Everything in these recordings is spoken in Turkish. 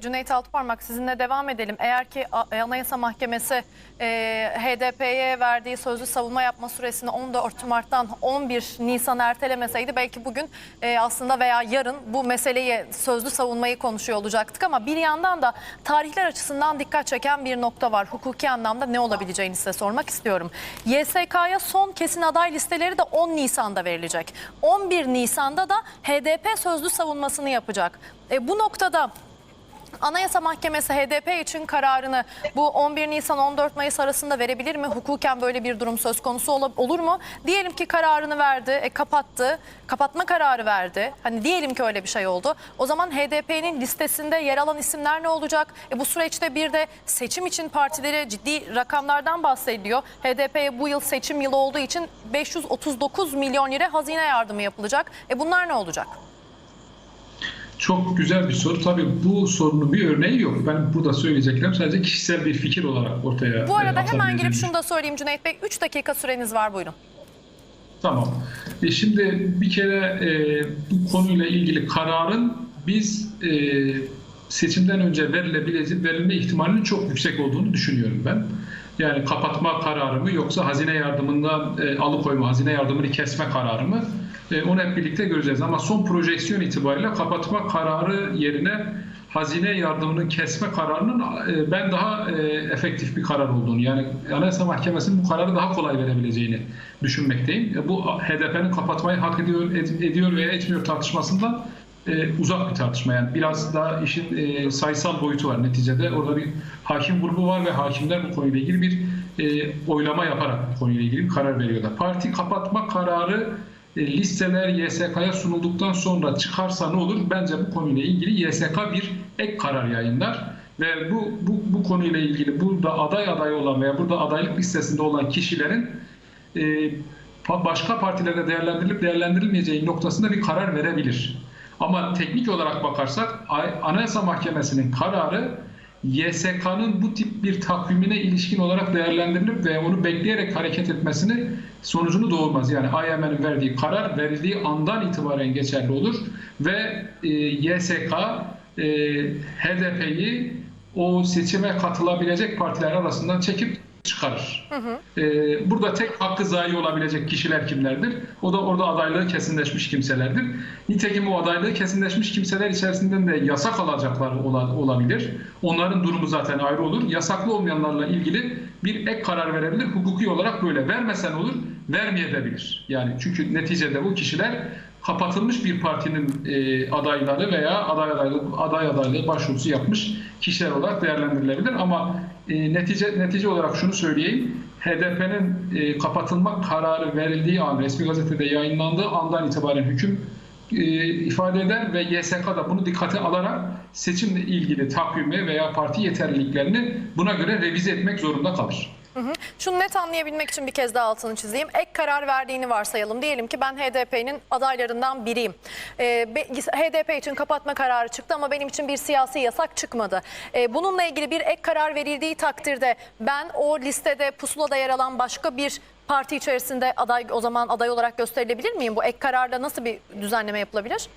Cüneyt Altıparmak sizinle devam edelim. Eğer ki A- Anayasa Mahkemesi e, HDP'ye verdiği sözlü savunma yapma süresini 14 Mart'tan 11 Nisan ertelemeseydi belki bugün e, aslında veya yarın bu meseleyi sözlü savunmayı konuşuyor olacaktık ama bir yandan da tarihler açısından dikkat çeken bir nokta var. Hukuki anlamda ne olabileceğini size sormak istiyorum. YSK'ya son kesin aday listeleri de 10 Nisan'da verilecek. 11 Nisan'da da HDP sözlü savunmasını yapacak. E, bu noktada Anayasa Mahkemesi HDP için kararını bu 11 Nisan 14 Mayıs arasında verebilir mi? Hukuken böyle bir durum söz konusu ol- olur mu? Diyelim ki kararını verdi, e, kapattı, kapatma kararı verdi. Hani diyelim ki öyle bir şey oldu. O zaman HDP'nin listesinde yer alan isimler ne olacak? E, bu süreçte bir de seçim için partileri ciddi rakamlardan bahsediyor. HDP'ye bu yıl seçim yılı olduğu için 539 milyon lira hazine yardımı yapılacak. E, bunlar ne olacak? Çok güzel bir soru. Tabii bu sorunun bir örneği yok. Ben burada söyleyeceklerim sadece kişisel bir fikir olarak ortaya Bu arada e, hemen girip şunu da söyleyeyim Cüneyt Bey. 3 dakika süreniz var buyurun. Tamam. E şimdi bir kere e, bu konuyla ilgili kararın biz e, seçimden önce verilebilecek verilme ihtimalinin çok yüksek olduğunu düşünüyorum ben. Yani kapatma kararı mı yoksa hazine yardımından e, alıkoyma, hazine yardımını kesme kararı mı? E, onu hep birlikte göreceğiz. Ama son projeksiyon itibariyle kapatma kararı yerine hazine yardımının kesme kararının e, ben daha e, efektif bir karar olduğunu yani Anayasa Mahkemesi'nin bu kararı daha kolay verebileceğini düşünmekteyim. E, Bu HDP'nin kapatmayı hak ediyor, ed- ediyor veya etmiyor tartışmasından e, uzak bir tartışma. Yani biraz daha işin e, sayısal boyutu var neticede. Orada bir hakim grubu var ve hakimler bu konuyla ilgili bir e, oylama yaparak bu konuyla ilgili bir karar veriyorlar. Parti kapatma kararı e, listeler YSK'ya sunulduktan sonra çıkarsa ne olur? Bence bu konuyla ilgili YSK bir ek karar yayınlar ve bu bu, bu konuyla ilgili burada aday aday olan veya burada adaylık listesinde olan kişilerin e, başka partilerde değerlendirilip değerlendirilmeyeceği noktasında bir karar verebilir. Ama teknik olarak bakarsak Ay- Anayasa Mahkemesi'nin kararı YSK'nın bu tip bir takvimine ilişkin olarak değerlendirilip ve onu bekleyerek hareket etmesini sonucunu doğurmaz. Yani AYM'nin verdiği karar verildiği andan itibaren geçerli olur ve e, YSK e, HDP'yi o seçime katılabilecek partiler arasından çekip çıkarır. Ee, burada tek hakkı zayi olabilecek kişiler kimlerdir? O da orada adaylığı kesinleşmiş kimselerdir. Nitekim o adaylığı kesinleşmiş kimseler içerisinden de yasak alacaklar ola- olabilir. Onların durumu zaten ayrı olur. Yasaklı olmayanlarla ilgili bir ek karar verebilir. Hukuki olarak böyle. Vermesen olur, vermeyebilir. Yani çünkü neticede bu kişiler kapatılmış bir partinin e, adayları veya aday adaylığı, aday adaylığı başvurusu yapmış kişiler olarak değerlendirilebilir. Ama e, netice netice olarak şunu söyleyeyim. HDP'nin e, kapatılma kararı verildiği an, resmi gazetede yayınlandığı andan itibaren hüküm e, ifade eder ve YSK da bunu dikkate alarak seçimle ilgili takvimi veya parti yeterliliklerini buna göre revize etmek zorunda kalır. Şunu net anlayabilmek için bir kez daha altını çizeyim. Ek karar verdiğini varsayalım. Diyelim ki ben HDP'nin adaylarından biriyim. Ee, HDP için kapatma kararı çıktı ama benim için bir siyasi yasak çıkmadı. Ee, bununla ilgili bir ek karar verildiği takdirde ben o listede pusulada yer alan başka bir parti içerisinde aday o zaman aday olarak gösterilebilir miyim? Bu ek kararda nasıl bir düzenleme yapılabilir?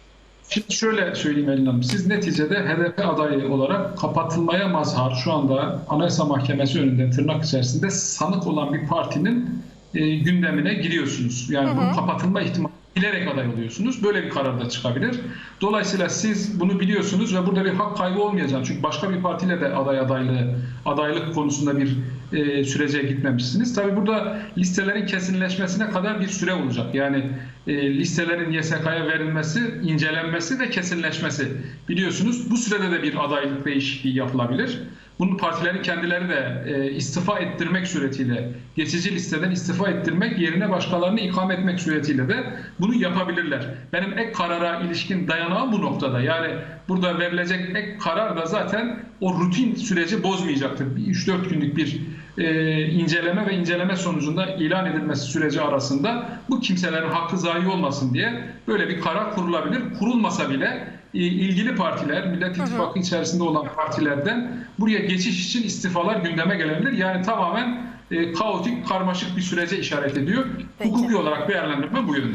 Şimdi şöyle söyleyeyim Elin Hanım. Siz neticede HDP adayı olarak kapatılmaya mazhar şu anda Anayasa Mahkemesi önünde tırnak içerisinde sanık olan bir partinin e, gündemine giriyorsunuz. Yani bunun kapatılma ihtimali bilerek aday oluyorsunuz. Böyle bir karar da çıkabilir. Dolayısıyla siz bunu biliyorsunuz ve burada bir hak kaybı olmayacak. Çünkü başka bir partiyle de aday adaylığı, adaylık konusunda bir e, sürece gitmemişsiniz. Tabii burada listelerin kesinleşmesine kadar bir süre olacak. Yani e, listelerin YSK'ya verilmesi, incelenmesi ve kesinleşmesi. Biliyorsunuz bu sürede de bir adaylık değişikliği yapılabilir. Bunu partilerin kendileri de e, istifa ettirmek suretiyle, geçici listeden istifa ettirmek yerine başkalarını ikame etmek suretiyle de bunu yapabilirler. Benim ek karara ilişkin dayanağım bu noktada. Yani burada verilecek ek karar da zaten o rutin süreci bozmayacaktır. Bir 3-4 günlük bir e, inceleme ve inceleme sonucunda ilan edilmesi süreci arasında bu kimselerin hakkı zayi olmasın diye böyle bir karar kurulabilir. Kurulmasa bile ilgili partiler, Millet İttifakı içerisinde olan partilerden buraya geçiş için istifalar gündeme gelebilir. Yani tamamen e, kaotik, karmaşık bir sürece işaret ediyor. Peki. Hukuki olarak değerlendirme bu yönde.